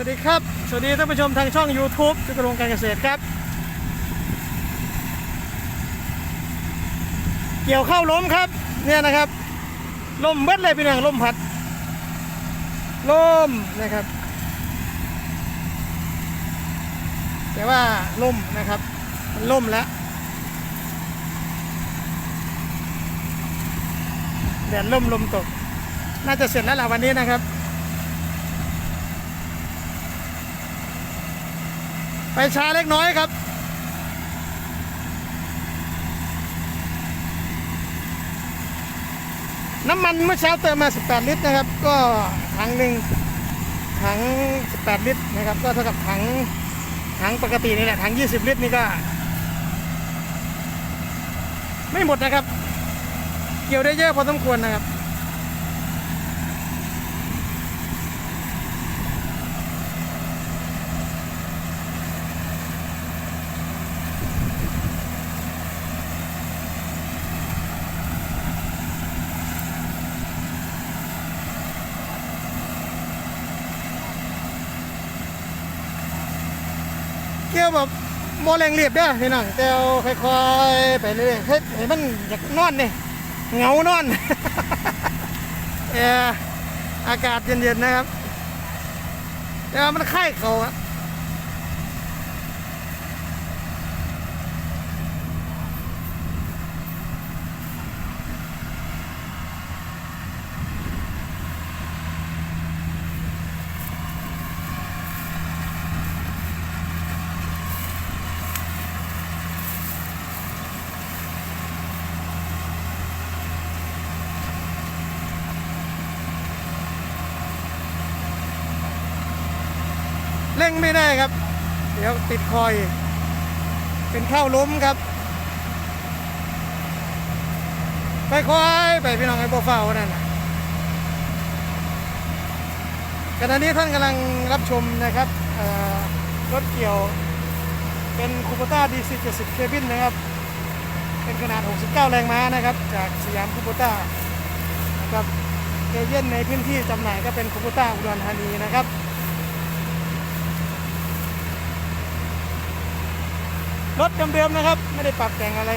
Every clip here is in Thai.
สวัสดีครับ สวัสดีท่านผู้ชมทางช่อง YouTube จุกรงการเกษตรครับ เกี่ยวเข้าล้มครับ เนี่ยนะครับล้มเบิดเลยพี่น้องล้มพัดล้มนะครับ แต่ว่าล้มนะครับมันล่มแล้วแดดล่มลมตก น่าจะเสร็จแล้วล่ะวันนี้นะครับ ไปช้าเล็กน้อยครับ น้ำมันเมื่อเช้าเติมมา 18 ลิตรนะครับ ก็ถังหนึ่งถัง 18 ลิตรนะครับ ก็เท่ากับถังถังปกตินี่แหละถัง 20 ลิตรนี่ก็ ไม่หมดนะครับ เกี่ยวได้เยอะพอสมควรนะครับ เกี่ยวแบบโมแรงเรียบเด้อพี่น้องแต่ค่อยๆไปเรื่อยเฮ้ยให้มันอยากนอนเนี่ยเหงานอนเอออากาศเย็นๆนะครับแต่ว่ามันไข้เขาอะ เร่งไม่ได้ครับ เดี๋ยวติดคอย เป็นข้าวล้มครับ ไปคอยไปพี่น้องไอ้โบเฝ้านั่นขณะนี้ท่านกำลังรับชมนะครับรถเกี่ยวเป็นคูปต้า DC 70เคบินนะครับ เป็นขนาด 69 แรงม้านะครับ จากสยามคูปต้านะครับเอเย่นในพื้นที่จำหน่ายก็เป็นคูปต้าอุดรธานีนะครับ รถเดิมๆนะครับ ไม่ได้ปรับแต่งอะไร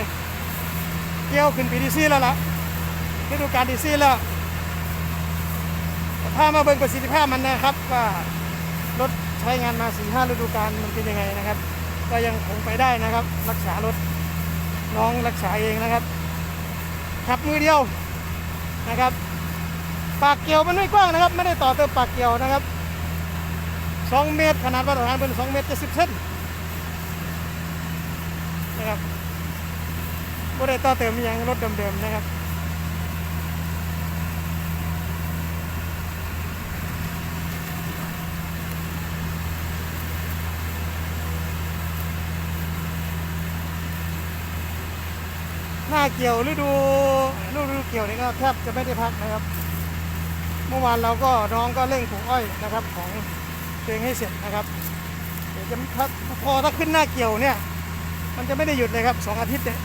เกี่ยวขึ้นปีดีซีแล้วล่ะฤดูกาลดีซีแล้วถ้ามาเบิ่งประสิทธิภาพมันนะครับ ว่ารถใช้งานมา4ีห้าฤดูกาลมันเป็นยังไงนะครับ ก็ยังคงไปได้นะครับ รักษารถน้องรักษาเองนะครับขับมือเดียวนะครับ ปากเกี่ยวมันไม่กว้างนะครับ ไม่ได้ต่อเติมปากเกี่ยวนะครับ 2 เมตรขนาดมาตรฐานเป็น2เมตร70เซน นะครับบ่ได้ต่อเติมยังรถเดิมๆนะครับหน้าเกี่ยวฤดูฤดูเกี่ยวนี่ก็แทบจะไม่ได้พักนะครับ เมื่อวานเราก็น้องก็เร่งปลูกอ้อยนะครับ ของตัวเองให้เสร็จนะครับ เดี๋ยวจะพอถ้าขึ้นหน้าเกี่ยวเนี่ย มันจะไม่ได้หยุดเลยครับสองอาทิตย์เนี่ย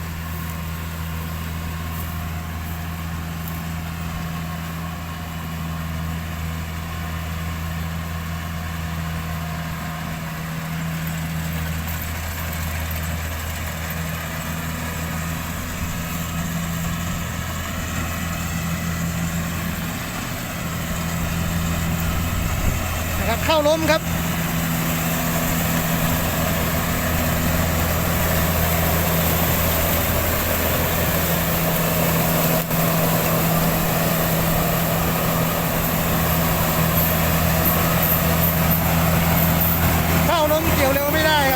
นะครับเข้าล้มครับ เข้าล้ม เกี่ยวเร็วไม่ได้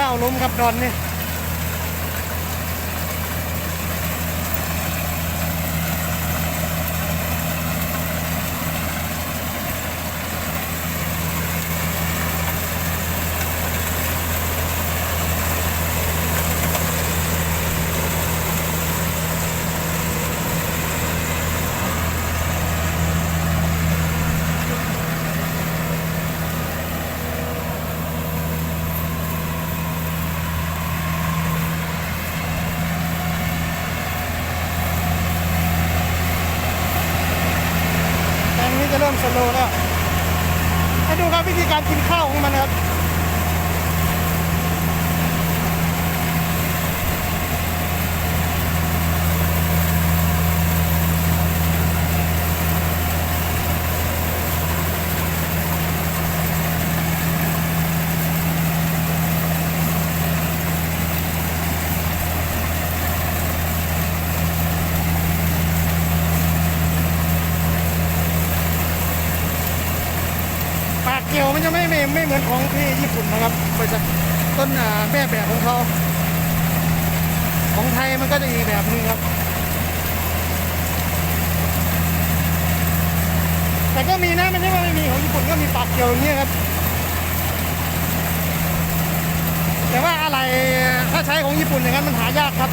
ข้าวล้มครับดอนนี่แตงนี้จะเริ่มสโลว์แล้วให้ดูครับ วิธีการกินข้าวของมันนะครับ ปากเกี่ยวมันจะไม่ไม่ไม่เหมือนของที่ญี่ปุ่นนะครับบริษัทต้นแม่แบบของเขาของไทยมันก็จะอีกแบบนึงครับ แต่ก็มีนะไม่ใช่ว่าไม่มีของญี่ปุ่นก็มีปากเกี่ยวอย่างนี้ยครับแต่ว่าอะไรถ้าใช้ของญี่ปุ่นอย่างนั้นมันหายากครับ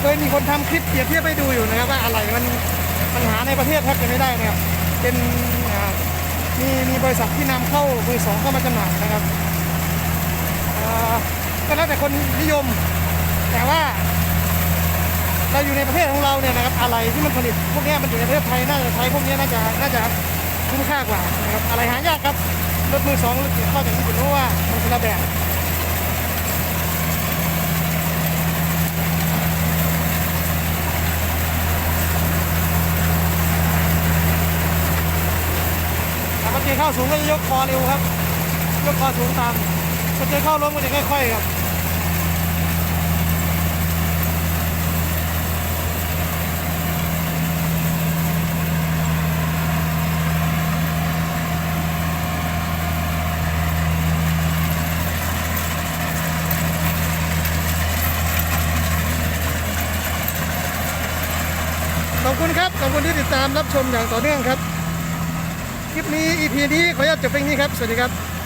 เคยมีคนทำคลิปเปรียบเทียบให้ดูอยู่นะครับว่าอะไรมันมันหาในประเทศแทบจะไม่ได้นะครับเป็น มีมีบริษัทที่นำเข้ามือสองเข้ามาจำหน่ายนะครับอ่อก็แล้วแต่คนนิยม แต่ว่า เราอยู่ในประเทศของเราเนี่ยนะครับ อะไรที่มันผลิตพวกนี้มันอยู่ในประเทศไทยน่าจะใช้พวกนี้น่าจะน่าจะคุ้มค่ากว่านะครับอะไรหายากครับรถมือสองรถเกี่ยวเข้าจากญี่ปุ่นเพราะว่ามันคนระแบบถ้าปกติ เข้าสูงก็จะยกคอเร็วครับ ยกคอสูงตามพอเจอเข้าล้มก็จะค่อยๆครับขอบคุณครับ ขอบคุณที่ติดตามรับชมอย่างต่อเนื่องครับ คลิปนี้ EP นี้ขออนุญาตจบเพียงนี้ครับ สวัสดีครับ